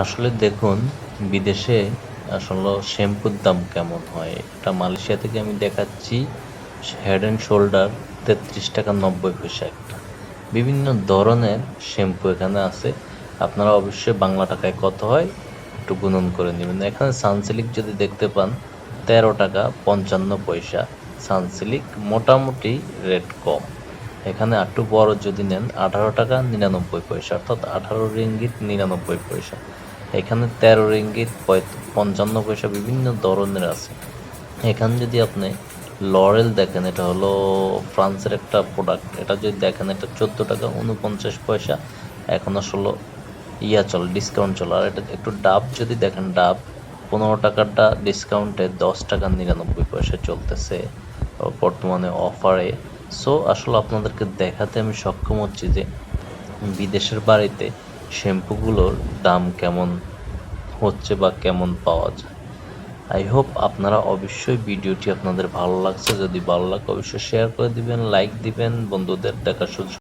আসলে দেখুন, বিদেশে আসলে শ্যাম্পুর দাম কেমন হয়? এটা মালয়েশিয়া থেকে আমি দেখাচ্ছি হেড অ্যান্ড শোল্ডার তেত্রিশ টাকা নব্বই পয়সা একটা। বিভিন্ন ধরনের শ্যাম্পু এখানে আছে। আপনারা অবশ্যই বাংলা টাকায় কত হয় একটু গুণন করে নেবেন। এখানে সানসিলিক যদি দেখতে পান, তেরো টাকা পঞ্চান্ন পয়সা। সানসিলিক মোটামুটি রেট কম। এখানে একটু বড় যদি নেন, আঠারো টাকা নিরানব্বই পয়সা, অর্থাৎ আঠারো রিঙ্গিত নিরানব্বই পয়সা। এখানে তেরো রিঙ্গিত পঞ্চান্ন পয়সা বিভিন্ন ধরনের আছে। এখানে যদি আপনি লরেল দেখেন, এটা হলো ফ্রান্সের একটা প্রোডাক্ট এটা যদি দেখেন, এটা চোদ্দ টাকা উনপঞ্চাশ পয়সা। এখন আসলে ইয়া চল ডিসকাউন্ট চলে। আর এটা একটু ডাব যদি দেখেন, ডাব পনেরো টাকাটা ডিসকাউন্টে দশ টাকা নিরানব্বই পয়সা চলতেছে। বর্তমানে অফারে সো আসলে আপনাদেরকে দেখাতে আমি সক্ষম হচ্ছি যে বিদেশের বাড়িতে শ্যাম্পুগুলোর দাম কেমন হচ্ছে বা কেমন পাওয়া যায়। আই হোপ আপনারা অবশ্যই ভিডিওটি আপনাদের ভালো লাগছে। যদি ভালো লাগে, অবশ্যই শেয়ার করে দিবেন লাইক দিবেন, বন্ধুদের দেখার সুযোগ